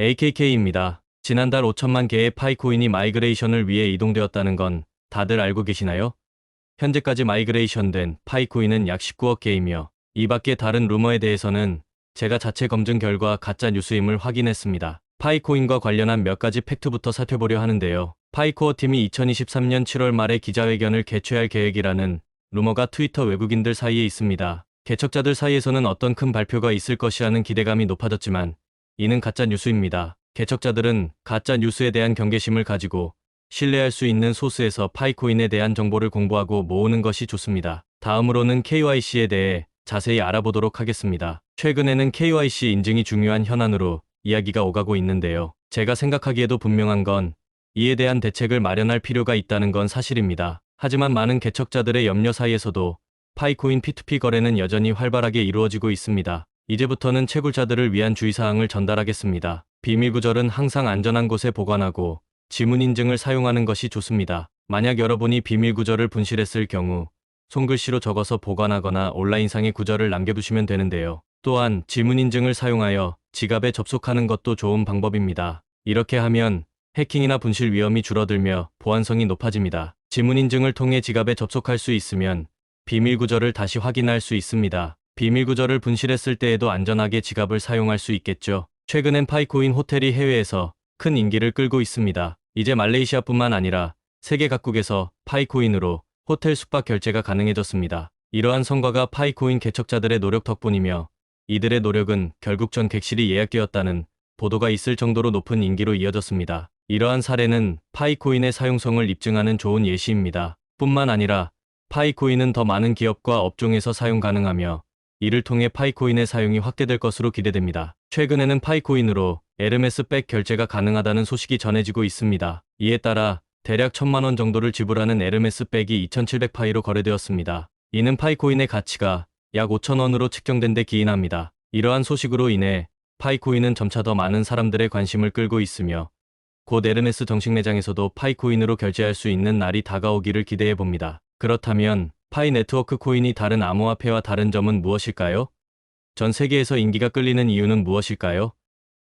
AKK입니다. 지난달 5천만 개의 파이코인이 마이그레이션을 위해 이동되었다는 건 다들 알고 계시나요? 현재까지 마이그레이션된 파이코인은 약 19억 개이며 이 밖에 다른 루머에 대해서는 제가 자체 검증 결과 가짜 뉴스임을 확인했습니다. 파이코인과 관련한 몇 가지 팩트부터 살펴보려 하는데요. 파이코어 팀이 2023년 7월 말에 기자회견을 개최할 계획이라는 루머가 트위터 외국인들 사이에 있습니다. 개척자들 사이에서는 어떤 큰 발표가 있을 것이라는 기대감이 높아졌지만 이는 가짜 뉴스입니다. 개척자들은 가짜 뉴스에 대한 경계심을 가지고 신뢰할 수 있는 소스에서 파이코인에 대한 정보를 공부하고 모으는 것이 좋습니다. 다음으로는 KYC에 대해 자세히 알아보도록 하겠습니다. 최근에는 KYC 인증이 중요한 현안으로 이야기가 오가고 있는데요. 제가 생각하기에도 분명한 건 이에 대한 대책을 마련할 필요가 있다는 건 사실입니다. 하지만 많은 개척자들의 염려 사이에서도 파이코인 P2P 거래는 여전히 활발하게 이루어지고 있습니다. 이제부터는 채굴자들을 위한 주의사항을 전달하겠습니다. 비밀 구절은 항상 안전한 곳에 보관하고 지문 인증을 사용하는 것이 좋습니다. 만약 여러분이 비밀 구절을 분실했을 경우 손글씨로 적어서 보관하거나 온라인상의 구절을 남겨두시면 되는데요. 또한 지문 인증을 사용하여 지갑에 접속하는 것도 좋은 방법입니다. 이렇게 하면 해킹이나 분실 위험이 줄어들며 보안성이 높아집니다. 지문 인증을 통해 지갑에 접속할 수 있으면 비밀 구절을 다시 확인할 수 있습니다. 비밀 구절을 분실했을 때에도 안전하게 지갑을 사용할 수 있겠죠. 최근엔 파이코인 호텔이 해외에서 큰 인기를 끌고 있습니다. 이제 말레이시아뿐만 아니라 세계 각국에서 파이코인으로 호텔 숙박 결제가 가능해졌습니다. 이러한 성과가 파이코인 개척자들의 노력 덕분이며 이들의 노력은 결국 전 객실이 예약되었다는 보도가 있을 정도로 높은 인기로 이어졌습니다. 이러한 사례는 파이코인의 사용성을 입증하는 좋은 예시입니다. 뿐만 아니라 파이코인은 더 많은 기업과 업종에서 사용 가능하며 이를 통해 파이코인의 사용이 확대될 것으로 기대됩니다. 최근에는 파이코인으로 에르메스 백 결제가 가능하다는 소식이 전해지고 있습니다. 이에 따라 대략 천만 원 정도를 지불하는 에르메스 백이 2,700파이로 거래되었습니다. 이는 파이코인의 가치가 약 5천 원으로 측정된 데 기인합니다. 이러한 소식으로 인해 파이코인은 점차 더 많은 사람들의 관심을 끌고 있으며 곧 에르메스 정식 매장에서도 파이코인으로 결제할 수 있는 날이 다가오기를 기대해 봅니다. 그렇다면 파이 네트워크 코인이 다른 암호화폐와 다른 점은 무엇일까요? 전 세계에서 인기가 끌리는 이유는 무엇일까요?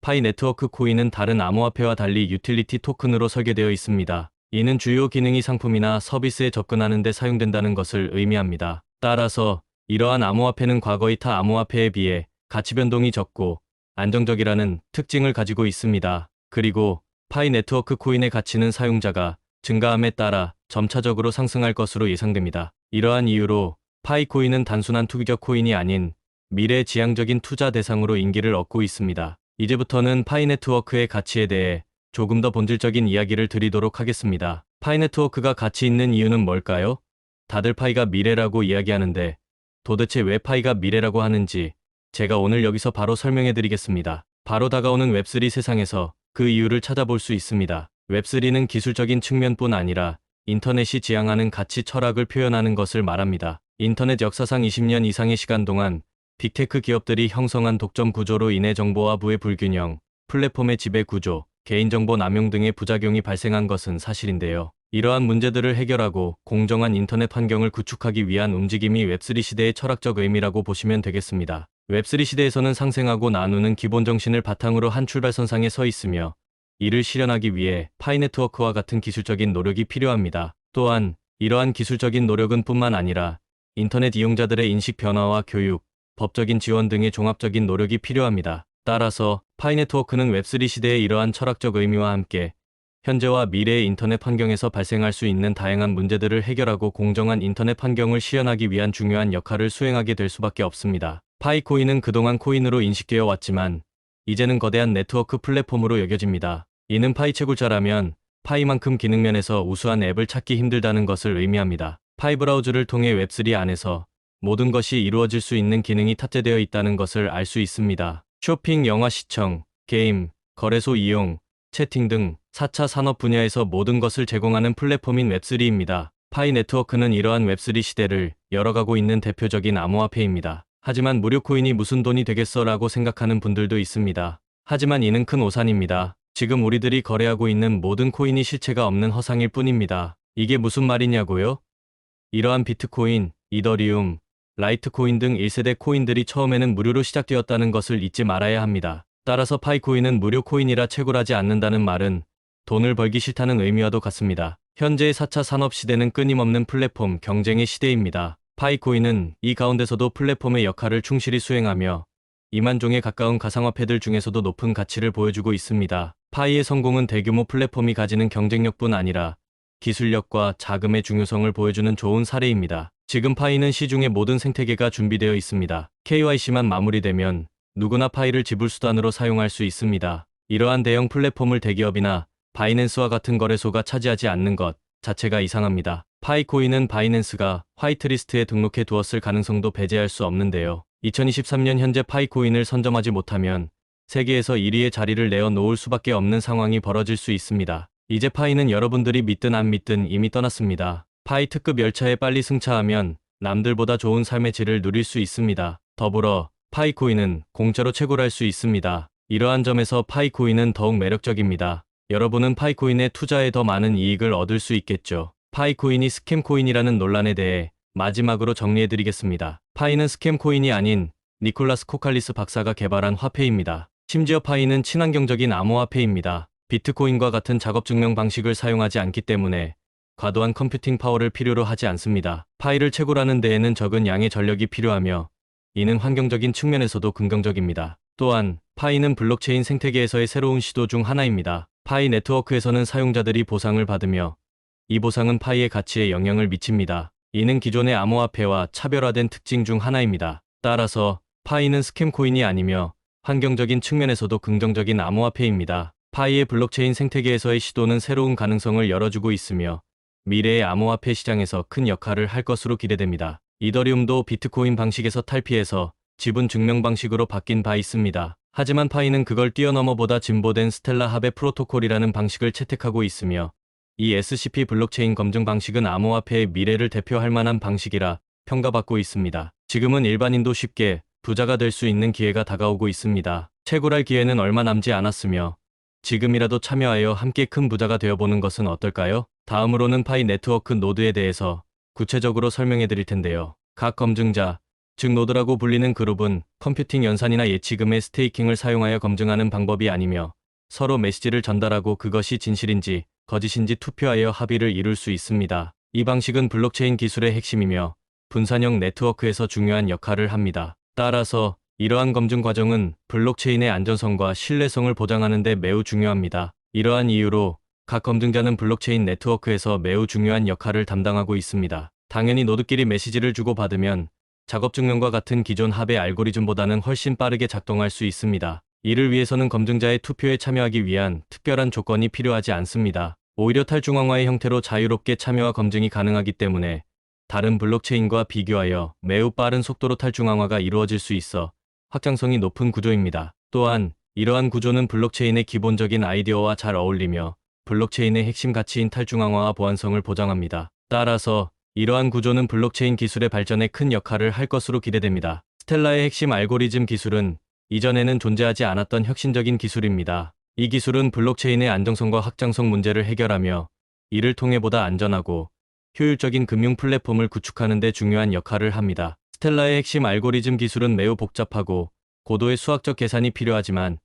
파이 네트워크 코인은 다른 암호화폐와 달리 유틸리티 토큰으로 설계되어 있습니다. 이는 주요 기능이 상품이나 서비스에 접근하는 데 사용된다는 것을 의미합니다. 따라서 이러한 암호화폐는 과거의 타 암호화폐에 비해 가치 변동이 적고 안정적이라는 특징을 가지고 있습니다. 그리고 파이 네트워크 코인의 가치는 사용자가 증가함에 따라 점차적으로 상승할 것으로 예상됩니다. 이러한 이유로 파이 코인은 단순한 투기적 코인이 아닌 미래 지향적인 투자 대상으로 인기를 얻고 있습니다. 이제부터는 파이 네트워크의 가치에 대해 조금 더 본질적인 이야기를 드리도록 하겠습니다. 파이 네트워크가 가치 있는 이유는 뭘까요? 다들 파이가 미래라고 이야기하는데 도대체 왜 파이가 미래라고 하는지 제가 오늘 여기서 바로 설명해 드리겠습니다. 바로 다가오는 웹3 세상에서 그 이유를 찾아볼 수 있습니다. 웹3는 기술적인 측면뿐 아니라 인터넷이 지향하는 가치 철학을 표현하는 것을 말합니다. 인터넷 역사상 20년 이상의 시간 동안 빅테크 기업들이 형성한 독점 구조로 인해 정보와 부의 불균형, 플랫폼의 지배 구조, 개인정보 남용 등의 부작용이 발생한 것은 사실인데요. 이러한 문제들을 해결하고 공정한 인터넷 환경을 구축하기 위한 움직임이 웹3 시대의 철학적 의미라고 보시면 되겠습니다. 웹3 시대에서는 상생하고 나누는 기본 정신을 바탕으로 한 출발선상에 서 있으며 이를 실현하기 위해 파이네트워크와 같은 기술적인 노력이 필요합니다. 또한 이러한 기술적인 노력은 뿐만 아니라 인터넷 이용자들의 인식 변화와 교육, 법적인 지원 등의 종합적인 노력이 필요합니다. 따라서 파이네트워크는 웹3 시대의 이러한 철학적 의미와 함께 현재와 미래의 인터넷 환경에서 발생할 수 있는 다양한 문제들을 해결하고 공정한 인터넷 환경을 실현하기 위한 중요한 역할을 수행하게 될 수밖에 없습니다. 파이코인은 그동안 코인으로 인식되어 왔지만 이제는 거대한 네트워크 플랫폼으로 여겨집니다. 이는 파이 채굴자라면 파이만큼 기능면에서 우수한 앱을 찾기 힘들다는 것을 의미합니다. 파이 브라우저를 통해 웹3 안에서 모든 것이 이루어질 수 있는 기능이 탑재되어 있다는 것을 알 수 있습니다. 쇼핑, 영화 시청, 게임, 거래소 이용, 채팅 등 4차 산업 분야에서 모든 것을 제공하는 플랫폼인 웹3입니다. 파이 네트워크는 이러한 웹3 시대를 열어가고 있는 대표적인 암호화폐입니다. 하지만 무료 코인이 무슨 돈이 되겠어 라고 생각하는 분들도 있습니다. 하지만 이는 큰 오산입니다. 지금 우리들이 거래하고 있는 모든 코인이 실체가 없는 허상일 뿐입니다. 이게 무슨 말이냐고요? 이러한 비트코인, 이더리움, 라이트코인 등 1세대 코인들이 처음에는 무료로 시작되었다는 것을 잊지 말아야 합니다. 따라서 파이코인은 무료 코인이라 채굴하지 않는다는 말은 돈을 벌기 싫다는 의미와도 같습니다. 현재의 4차 산업 시대는 끊임없는 플랫폼 경쟁의 시대입니다. 파이코인은 이 가운데서도 플랫폼의 역할을 충실히 수행하며 2만 종에 가까운 가상화폐들 중에서도 높은 가치를 보여주고 있습니다. 파이의 성공은 대규모 플랫폼이 가지는 경쟁력뿐 아니라 기술력과 자금의 중요성을 보여주는 좋은 사례입니다. 지금 파이는 시중의 모든 생태계가 준비되어 있습니다. KYC만 마무리되면 누구나 파이를 지불 수단으로 사용할 수 있습니다. 이러한 대형 플랫폼을 대기업이나 바이낸스와 같은 거래소가 차지하지 않는 것 자체가 이상합니다. 파이코인은 바이낸스가 화이트리스트에 등록해 두었을 가능성도 배제할 수 없는데요. 2023년 현재 파이코인을 선점하지 못하면 세계에서 1위의 자리를 내어 놓을 수밖에 없는 상황이 벌어질 수 있습니다. 이제 파이는 여러분들이 믿든 안 믿든 이미 떠났습니다. 파이 특급 열차에 빨리 승차하면 남들보다 좋은 삶의 질을 누릴 수 있습니다. 더불어 파이코인은 공짜로 채굴할 수 있습니다. 이러한 점에서 파이코인은 더욱 매력적입니다. 여러분은 파이코인에 투자해 더 많은 이익을 얻을 수 있겠죠. 파이코인이 스캠코인이라는 논란에 대해 마지막으로 정리해드리겠습니다. 파이는 스캠 코인이 아닌 니콜라스 코칼리스 박사가 개발한 화폐입니다. 심지어 파이는 친환경적인 암호화폐입니다. 비트코인과 같은 작업 증명 방식을 사용하지 않기 때문에 과도한 컴퓨팅 파워를 필요로 하지 않습니다. 파이를 채굴하는 데에는 적은 양의 전력이 필요하며 이는 환경적인 측면에서도 긍정적입니다. 또한 파이는 블록체인 생태계에서의 새로운 시도 중 하나입니다. 파이 네트워크에서는 사용자들이 보상을 받으며 이 보상은 파이의 가치에 영향을 미칩니다. 이는 기존의 암호화폐와 차별화된 특징 중 하나입니다. 따라서 파이는 스캠 코인이 아니며 환경적인 측면에서도 긍정적인 암호화폐입니다. 파이의 블록체인 생태계에서의 시도는 새로운 가능성을 열어주고 있으며 미래의 암호화폐 시장에서 큰 역할을 할 것으로 기대됩니다. 이더리움도 비트코인 방식에서 탈피해서 지분 증명 방식으로 바뀐 바 있습니다. 하지만 파이는 그걸 뛰어넘어 보다 진보된 스텔라 합의 프로토콜이라는 방식을 채택하고 있으며 이 SCP 블록체인 검증 방식은 암호화폐의 미래를 대표할 만한 방식이라 평가받고 있습니다. 지금은 일반인도 쉽게 부자가 될 수 있는 기회가 다가오고 있습니다. 채굴할 기회는 얼마 남지 않았으며 지금이라도 참여하여 함께 큰 부자가 되어보는 것은 어떨까요? 다음으로는 파이 네트워크 노드에 대해서 구체적으로 설명해 드릴 텐데요. 각 검증자, 즉 노드라고 불리는 그룹은 컴퓨팅 연산이나 예치금의 스테이킹을 사용하여 검증하는 방법이 아니며 서로 메시지를 전달하고 그것이 진실인지 거짓인지 투표하여 합의를 이룰 수 있습니다. 이 방식은 블록체인 기술의 핵심이며 분산형 네트워크에서 중요한 역할을 합니다. 따라서 이러한 검증 과정은 블록체인의 안전성과 신뢰성을 보장하는 데 매우 중요합니다. 이러한 이유로 각 검증자는 블록체인 네트워크에서 매우 중요한 역할을 담당하고 있습니다. 당연히 노드끼리 메시지를 주고받으면 작업 증명과 같은 기존 합의 알고리즘보다는 훨씬 빠르게 작동할 수 있습니다. 이를 위해서는 검증자의 투표에 참여하기 위한 특별한 조건이 필요하지 않습니다. 오히려 탈중앙화의 형태로 자유롭게 참여와 검증이 가능하기 때문에 다른 블록체인과 비교하여 매우 빠른 속도로 탈중앙화가 이루어질 수 있어 확장성이 높은 구조입니다. 또한 이러한 구조는 블록체인의 기본적인 아이디어와 잘 어울리며 블록체인의 핵심 가치인 탈중앙화와 보안성을 보장합니다. 따라서 이러한 구조는 블록체인 기술의 발전에 큰 역할을 할 것으로 기대됩니다. 스텔라의 핵심 알고리즘 기술은 이전에는 존재하지 않았던 혁신적인 기술입니다. 이 기술은 블록체인의 안정성과 확장성 문제를 해결하며 이를 통해 보다 안전하고 효율적인 금융 플랫폼을 구축하는 데 중요한 역할을 합니다. 스텔라의 핵심 알고리즘 기술은 매우 복잡하고 고도의 수학적 계산이 필요하지만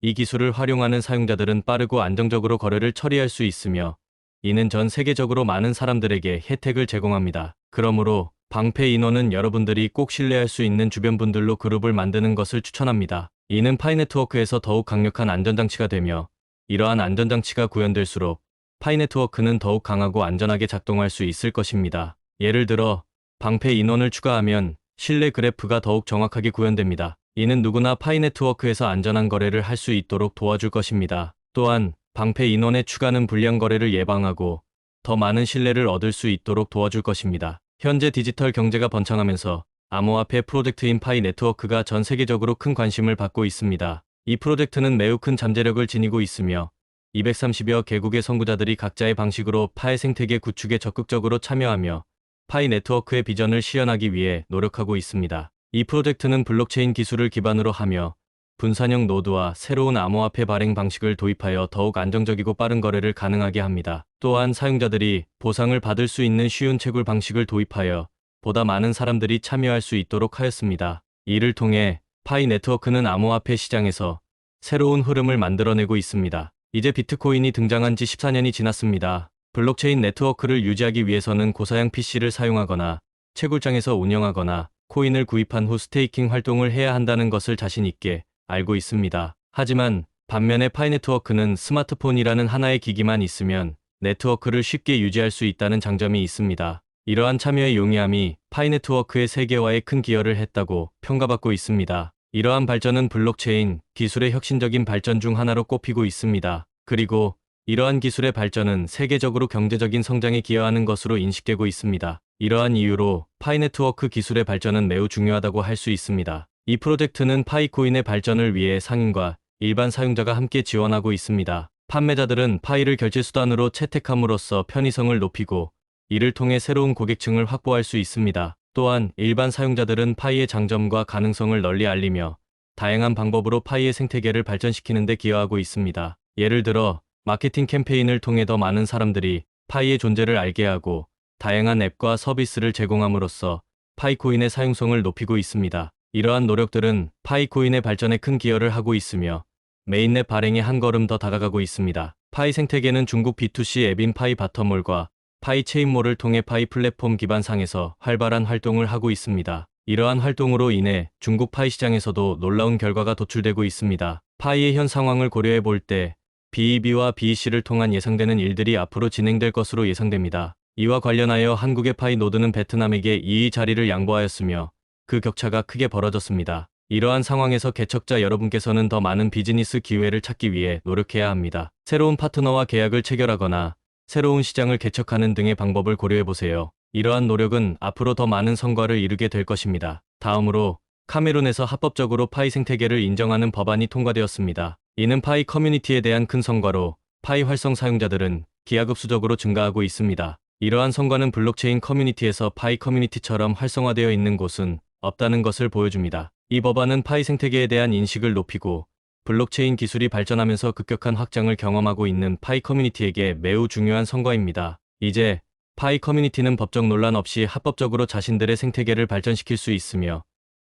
이 기술을 활용하는 사용자들은 빠르고 안정적으로 거래를 처리할 수 있으며 이는 전 세계적으로 많은 사람들에게 혜택을 제공합니다. 그러므로 방패 인원은 여러분들이 꼭 신뢰할 수 있는 주변 분들로 그룹을 만드는 것을 추천합니다. 이는 파이 네트워크에서 더욱 강력한 안전장치가 되며 이러한 안전장치가 구현될수록 파이 네트워크는 더욱 강하고 안전하게 작동할 수 있을 것입니다. 예를 들어 방패 인원을 추가하면 신뢰 그래프가 더욱 정확하게 구현됩니다. 이는 누구나 파이 네트워크에서 안전한 거래를 할 수 있도록 도와줄 것입니다. 또한 방패 인원의 추가는 불량 거래를 예방하고 더 많은 신뢰를 얻을 수 있도록 도와줄 것입니다. 현재 디지털 경제가 번창하면서 암호화폐 프로젝트인 파이 네트워크가 전 세계적으로 큰 관심을 받고 있습니다. 이 프로젝트는 매우 큰 잠재력을 지니고 있으며 230여 개국의 선구자들이 각자의 방식으로 파이 생태계 구축에 적극적으로 참여하며 파이 네트워크의 비전을 실현하기 위해 노력하고 있습니다. 이 프로젝트는 블록체인 기술을 기반으로 하며 분산형 노드와 새로운 암호화폐 발행 방식을 도입하여 더욱 안정적이고 빠른 거래를 가능하게 합니다. 또한 사용자들이 보상을 받을 수 있는 쉬운 채굴 방식을 도입하여 보다 많은 사람들이 참여할 수 있도록 하였습니다. 이를 통해 파이 네트워크는 암호화폐 시장에서 새로운 흐름을 만들어내고 있습니다. 이제 비트코인이 등장한 지 14년이 지났습니다. 블록체인 네트워크를 유지하기 위해서는 고사양 PC를 사용하거나 채굴장에서 운영하거나 코인을 구입한 후 스테이킹 활동을 해야 한다는 것을 자신 있게 알고 있습니다. 하지만 반면에 파이 네트워크는 스마트폰이라는 하나의 기기만 있으면 네트워크를 쉽게 유지할 수 있다는 장점이 있습니다. 이러한 참여의 용이함이 파이 네트워크의 세계화에 큰 기여를 했다고 평가받고 있습니다. 이러한 발전은 블록체인 기술의 혁신적인 발전 중 하나로 꼽히고 있습니다. 그리고 이러한 기술의 발전은 세계적으로 경제적인 성장에 기여하는 것으로 인식되고 있습니다. 이러한 이유로 파이 네트워크 기술의 발전은 매우 중요하다고 할 수 있습니다. 이 프로젝트는 파이코인의 발전을 위해 상인과 일반 사용자가 함께 지원하고 있습니다. 판매자들은 파이를 결제 수단으로 채택함으로써 편의성을 높이고 이를 통해 새로운 고객층을 확보할 수 있습니다. 또한 일반 사용자들은 파이의 장점과 가능성을 널리 알리며 다양한 방법으로 파이의 생태계를 발전시키는 데 기여하고 있습니다. 예를 들어 마케팅 캠페인을 통해 더 많은 사람들이 파이의 존재를 알게 하고 다양한 앱과 서비스를 제공함으로써 파이코인의 사용성을 높이고 있습니다. 이러한 노력들은 파이코인의 발전에 큰 기여를 하고 있으며 메인넷 발행에 한 걸음 더 다가가고 있습니다. 파이 생태계는 중국 B2C 앱인 파이 바텀몰과 파이 체인몰을 통해 파이 플랫폼 기반 상에서 활발한 활동을 하고 있습니다. 이러한 활동으로 인해 중국 파이 시장에서도 놀라운 결과가 도출되고 있습니다. 파이의 현 상황을 고려해 볼 때 BEB와 BEC를 통한 예상되는 일들이 앞으로 진행될 것으로 예상됩니다. 이와 관련하여 한국의 파이 노드는 베트남에게 이의 자리를 양보하였으며 그 격차가 크게 벌어졌습니다. 이러한 상황에서 개척자 여러분께서는 더 많은 비즈니스 기회를 찾기 위해 노력해야 합니다. 새로운 파트너와 계약을 체결하거나 새로운 시장을 개척하는 등의 방법을 고려해 보세요. 이러한 노력은 앞으로 더 많은 성과를 이루게 될 것입니다. 다음으로 카메룬에서 합법적으로 파이 생태계를 인정하는 법안이 통과되었습니다. 이는 파이 커뮤니티에 대한 큰 성과로 파이 활성 사용자들은 기하급수적으로 증가하고 있습니다. 이러한 성과는 블록체인 커뮤니티에서 파이 커뮤니티처럼 활성화되어 있는 곳은 없다는 것을 보여줍니다. 이 법안은 파이 생태계에 대한 인식을 높이고 블록체인 기술이 발전하면서 급격한 확장을 경험하고 있는 파이 커뮤니티에게 매우 중요한 성과입니다. 이제 파이 커뮤니티는 법적 논란 없이 합법적으로 자신들의 생태계를 발전시킬 수 있으며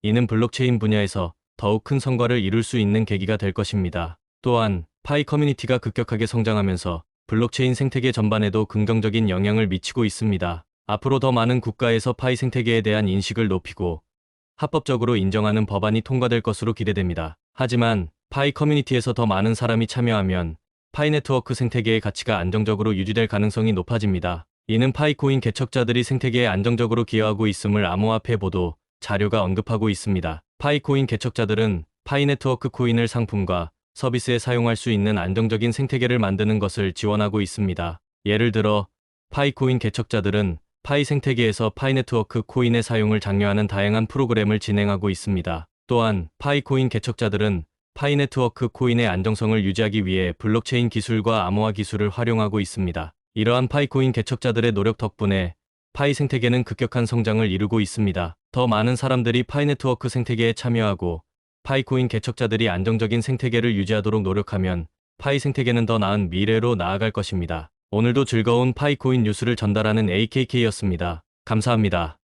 이는 블록체인 분야에서 더욱 큰 성과를 이룰 수 있는 계기가 될 것입니다. 또한 파이 커뮤니티가 급격하게 성장하면서 블록체인 생태계 전반에도 긍정적인 영향을 미치고 있습니다. 앞으로 더 많은 국가에서 파이 생태계에 대한 인식을 높이고 합법적으로 인정하는 법안이 통과될 것으로 기대됩니다. 하지만 파이 커뮤니티에서 더 많은 사람이 참여하면 파이 네트워크 생태계의 가치가 안정적으로 유지될 가능성이 높아집니다. 이는 파이코인 개척자들이 생태계에 안정적으로 기여하고 있음을 암호화폐 보도 자료가 언급하고 있습니다. 파이코인 개척자들은 파이 네트워크 코인을 상품과 서비스에 사용할 수 있는 안정적인 생태계를 만드는 것을 지원하고 있습니다. 예를 들어 파이코인 개척자들은 파이 생태계에서 파이 네트워크 코인의 사용을 장려하는 다양한 프로그램을 진행하고 있습니다. 또한 파이 코인 개척자들은 파이 네트워크 코인의 안정성을 유지하기 위해 블록체인 기술과 암호화 기술을 활용하고 있습니다. 이러한 파이 코인 개척자들의 노력 덕분에 파이 생태계는 급격한 성장을 이루고 있습니다. 더 많은 사람들이 파이 네트워크 생태계에 참여하고 파이 코인 개척자들이 안정적인 생태계를 유지하도록 노력하면 파이 생태계는 더 나은 미래로 나아갈 것입니다. 오늘도 즐거운 파이코인 뉴스를 전달하는 AKK였습니다. 감사합니다.